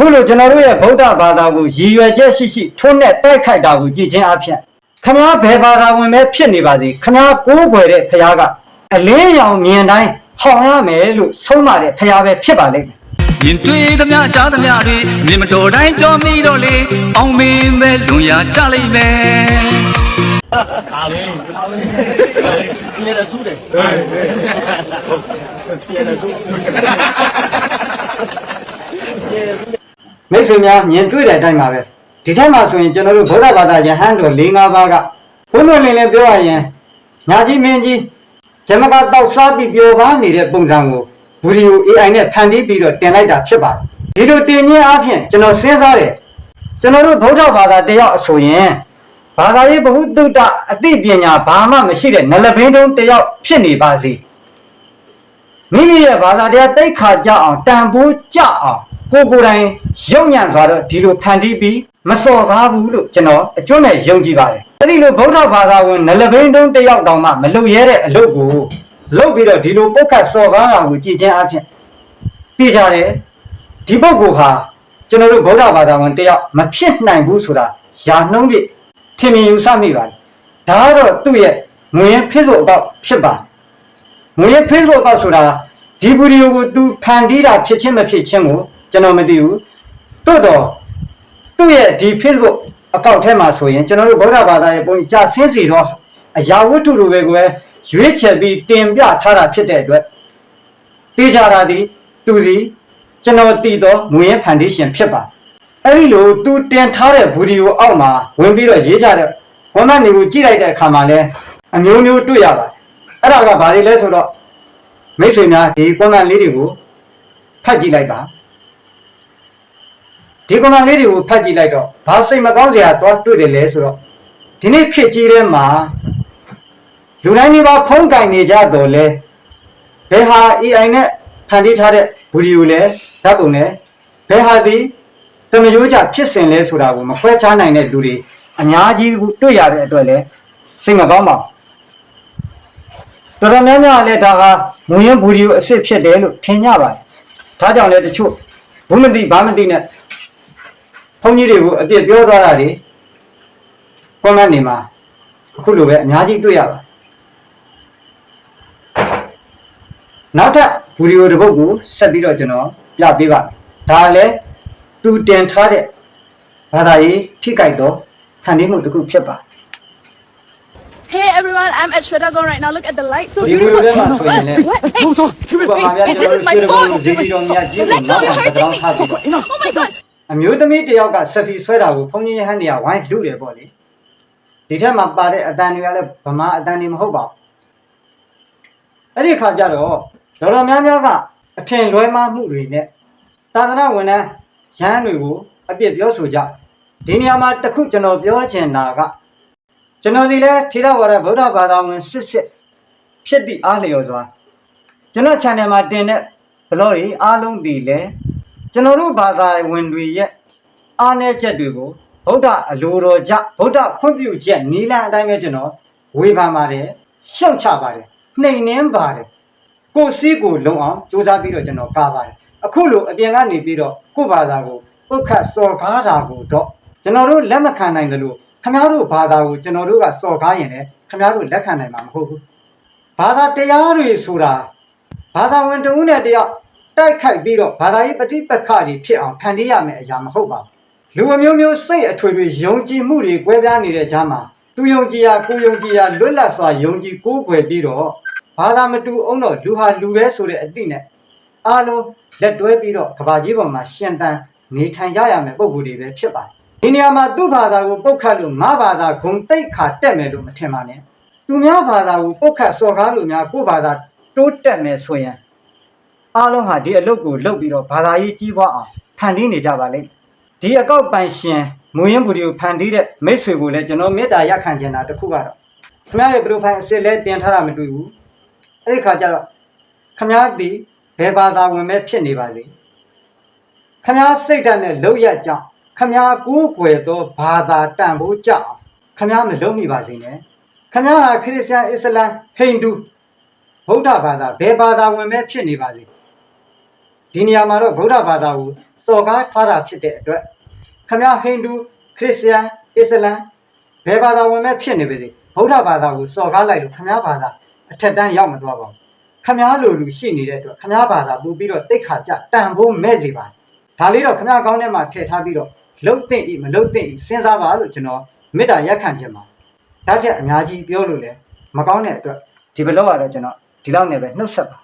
အခုလိုကျွန်တော်တို့ရဲ့ဗုဒ္ဓဘာသာကိုရည်ရွယ်ချက်ရှိရှိထွန်းနဲ့တိုက်ခိုက်တာကိုကြည်ချင်းအဖြစ်ခမားဘယ်ဘာသာဝင်ပဲဖြစ်နေပါစေခမားကိုးကွယ်တဲ့ဖခင်ကအလင်းရောင်မြင်တိုင်းဟောင်ရမယ်လို့ဆုံးမတဲ့ဖခင်ပဲဖြစ်ပါလိမ့်မယ်ရင်တွေ့သမျှကြားသမျှတွေမြင်မတော်တိုင်းကြောမိတော့လေအောင်မင်းပဲလွန်ရာကြလိမ့်မယ် မိတ်ဆွေများမြင်တွေ့တဲ့အတိုင်းပါပဲဒီထက်မှဆိုရင်ကျွန်တော်တို့ဗုဒ္ဓဘာသာယဟန်တော်၄၅ပါးကဘုန်းတော်လင်းလင်းပြောရရင်ညာကြီးမင်းကြီးဇမကတောက်စားပြီးပြောပါနေတဲ့ပုံစံကိုဗီဒီယို AI နဲ့ဖန်တီးပြီးတော့တင်လိုက်တာဖြစ်ပါတယ်ဒီလိုတင်ခြင်းအပြင်ကျွန်တော်စဉ်းစားတယ်ကျွန်တော်တို့ဗုဒ္ဓဘာသာတယောက်အဆိုရင်ဘာသာရေးဘ ഹു တုတ္တအသိပညာဘာမှမရှိတဲ့နလဘင်းတုံးတယောက်ဖြစ်နေပါစေမိမိရဲ့ဘာသာတရားတိတ်ခါကြအောင်တန်ဖိုးကြအောင် ကိုယ်ကိုယ်တိုင်ရုံညံ့စွာတော့ဒီလိုဖန်တီးပြီးမစော်ကားဘူးလို့ကျွန်တော်အကျွမ်းနဲ့ယုံကြည်ပါတယ်အဲ့ဒီလိုဗုဒ္ဓဘာသာဝင်နလဘင်းတုံးတယောက်တောင်မှမလုပ်ရဲတဲ့အလုပ်ကိုလုပ်ပြီးတော့ဒီလိုပုတ်ခတ်စော်ကားတာကိုကြည်ချင်းအဖြစ်ပြကြတယ်ဒီပုဂ္ဂိုလ်ဟာကျွန်တော်တို့ဗုဒ္ဓဘာသာဝင်တယောက်မဖြစ်နိုင်ဘူးဆိုတာယာနှုံးပြထင်မြင်ယူဆမိပါတယ်ဒါကတော့သူ့ရဲ့ငွေရင်းဖြစ်လို့တော့ဖြစ်ပါတယ်ငွေရ Facebook ကောက်ဆိုတာဒီဗီဒီယိုကို तू ဖန်တီးတာဖြစ်ချင်းမဖြစ်ချင်းကို ကျွန်တော်မသိဘူးတိုးတော့သူ့ရဲ့ဒီ Facebook အကောင့်ထဲမှာဆိုရင်ကျွန်တော်တို့ဗုဒ္ဓဘာသာရဲ့ပုံကြာဆင်းစီတော့အရာဝတ္ထုလိုပဲကိုပဲရွေးချယ်ပြီးတင်ပြထားတာဖြစ်တဲ့အတွက်သိကြတာဒီသူစီကျွန်တော်တည်တော့ငွေရဖန်တီးရှင်ဖြစ်ပါအဲ့ဒီလို तू တင်ထားတဲ့ဗီဒီယိုအောက်မှာဝင်ပြီးတော့ရေးကြတဲ့ဝမ်းမနေကိုကြည့်လိုက်တဲ့အခါမှာလဲအမျိုးမျိုးတွေ့ရပါတယ်အဲ့ဒါကဘာတွေလဲဆိုတော့မိတ်ဆွေများဒီကွန်မန့်လေးတွေကိုဖတ်ကြည့်လိုက်ပါ ဒီကွန်မန့်လေးတွေကိုဖတ်ကြည့်လိုက်တော့ဘာစိတ်မကောင်းစရာတော့တွေ့တယ်လဲဆိုတော့ဒီနေ့ဖြစ်ကြီးထဲမှာလူတိုင်းဒီပါဖုံးကင်နေကြတော့လဲဘယ်ဟာ AI နဲ့ဖန်တီးထားတဲ့ဗီဒီယိုလဲဓာတ်ပုံလဲဘယ်ဟာဒီတမယိုးကြဖြစ်စဉ်လဲဆိုတာကိုမခွဲခြားနိုင်တဲ့လူတွေအများကြီးတွေ့ရတဲ့အတွက်လဲစိတ်မကောင်းပါဘူးတော်တော်များများလည်းဒါဟာမူရင်းဘူဒီယိုအစ်စ်ဖြစ်တယ်လို့ထင်ကြပါတယ်။ဒါကြောင့်လည်းတချို့ဘုမတိဘာမတိနဲ့ ဘုန်းကြီးတွေကိုအပြစ်ပြောသွားတာတွေကွန်မန့်နေမှာအခုလိုပဲအများကြီးတွေ့ရပါတယ်။နောက်ထပ်ဘူဒီယိုတစ်ပုဒ်ကိုဆက်ပြီးတော့ကျွန်တော်ပြပေးပါမယ်။ဒါလည်းသူတင်ထားတဲ့ဘာသာရေးထိကြိုက်တော့ဖန်တီးမှုတစ်ခုဖြစ်ပါတယ် Hey everyone, I'm at Shwedagon right now. Look at the lights, so ဒီဗီဒီယို beautiful. ထဲမှာဆိုရင်လည်း What? Hey, ဥပမာများကျွန်တော်တို့ဒီလိုဇီဒီတော်များကြီးကို let နော go, က် you're အောင်တော hurting င်း me. ထားပြီးတော့ Oh my god. အမျိုးသမီးတစ်ယောက်ကစဖီဆွဲတာကိုဘုန်းကြီးရဟန်းတွေကဝိုင်းလူတယ်ပေါ့လေဒီထက်မှာပါတဲ့အတန်တွေကလည်းဗမာအတန်တွေမဟုတ်ပါဘူးအဲ့ဒီခါကျတော့တော်တော်များများကအထင်လွဲမှားမှုတွေနဲ့သာသနာဝန်ထမ်းရဟန်းတွေကိုအပြစ်ပြောဆိုကြဒီနေရာမှာတစ်ခုကျွန်တော်ပြောချင်တာကကျွန်တော်ဒီလဲထေရဝါဒဗုဒ္ဓဘာသာဝင်စစ်စစ်ဖြစ်သည့်အားလျော်စွာကျွန်တော် channel မှာတင်တဲ့ blog တွေအားလုံးဒီလဲ ကျွန်တော်တို့ဘာသာဝင်တွေရဲ့အားနည်းချက်တွေကိုဗုဒ္ဓအလိုတော်ကြဗုဒ္ဓဖွင့်ပြချက်နီလန်အတိုင်းပဲကျွန်တော်ဝေဖန်ပါတယ်ရှုံချပါတယ်နှိမ်နှင်းပါတယ်ကိုယ်စီးကိုလုံအောင်စူးစမ်းပြီးတော့ကျွန်တော်ကားပါတယ်အခုလိုအပြင်ကနေပြီးတော့ကိုယ့်ဘာသာကိုပုတ်ခတ်စော်ကားတာကိုတော့ကျွန်တော်တို့လက်မခံနိုင်တယ်လို့ခမားတို့ဘာသာကိုကျွန်တော်တို့ကစော်ကားရင်လည်းခမားတို့လက်ခံနိုင်မှာမဟုတ်ဘူးဘာသာတရားတွေဆိုတာဘာသာဝင်တဦးနဲ့တယောက် တိုက်ခိုက်ပြီးတော့ဘာသာရေးပဋိပက္ခတွေဖြစ်အောင်ဖန်တီးရမယ့်အရာမဟုတ်ပါဘူးလူအမျိုးမျိုးစိတ်အထွေထွေယုံကြည်မှုတွေကွဲပြားနေတဲ့ကြားမှာသူယုံကြည်ရာကိုယုံကြည်ရာလွတ်လပ်စွာယုံကြည်ကိုးကွယ်ပြီးတော့ဘာသာမတူအောင်တော့လူဟာလူပဲဆိုတဲ့အသည့်နဲ့အားလုံးလက်တွဲပြီးတော့ကဘာကြီးပေါ်မှာရှင်သန်နေထိုင်ကြရမယ်ပုံကိုယ်တွေပဲဖြစ်ပါတယ်ဒီနေရာမှာသူ့ဘာသာကိုပုတ်ခတ်လို့ငါဘာသာဂုံတိတ်ခါတက်မယ်လို့မထင်ပါနဲ့သူများဘာသာကိုပုတ်ခတ်စော်ကားလို့များကိုယ့်ဘာသာတိုးတက်မယ်ဆိုရင် အားလုံးဟာဒီအလုပ်ကိုလုပ်ပြီးတော့ဘာသာရေးကြီးပွားအောင်ဖန်တီးနေကြပါလိမ့်မယ်ဒီအကောက်ပိုင်ရှင်မူရင်းဘူဒီကိုဖန်တီးတဲ့မိတ်ဆွေကိုလည်းကျွန်တော်မေတ္တာရက်ခံချင်တာတစ်ခုကတော့ခင်ဗျားရဲ့ profile အစစ်လဲတင်ထားတာမတွေ့ဘူးအဲ့ဒီခါကျတော့ခင်ဗျားဒီဘယ်ဘာသာဝင်ပဲဖြစ်နေပါလေခင်ဗျားစိတ်ဓာတ်နဲ့လောက်ရကြောင်းခင်ဗျားကိုးကွယ်သောဘာသာတန်ဖိုးကြအောင်ခင်ဗျားမလုံးမိပါစေနဲ့ခမရခရစ်ယာန်အစ္စလာမ်ဟိန္ဒူဗုဒ္ဓဘာသာဘယ်ဘာသာဝင်ပဲဖြစ်နေပါစေ ဒီနေရာမှာတော့ဗုဒ္ဓဘာသာကိုစော်ကားထားတာဖြစ်တဲ့အတွက်ခမရဟိန္ဒူခရစ်ယာန်အစ္စလမ်ဘယ်ဘာသာဝင်မဲ့ဖြစ်နေပါစေဗုဒ္ဓဘာသာကိုစော်ကားလိုက်လို့ခမရဘာသာအထက်တန်းရောက်မသွားပါဘူးခမရလိုလူရှိနေတဲ့အတွက်ခမရဘာသာပူပြီးတော့တိတ်ခါကြတန်ဖိုးမဲ့စီပါဒါလေးတော့ခမရကောင်းထဲမှာထည့်ထားပြီးတော့လှုပ်သိမ့်ဤမလှုပ်သိမ့်ဤစဉ်းစားပါလို့ကျွန်တော်မေတ္တာရက်ခံခြင်းပါဒါချက်အများကြီးပြောလို့လဲမကောင်းတဲ့အတွက်ဒီဘက်လောက်ကတော့ကျွန်တော်ဒီလောက်နဲ့ပဲနှုတ်ဆက်ပါ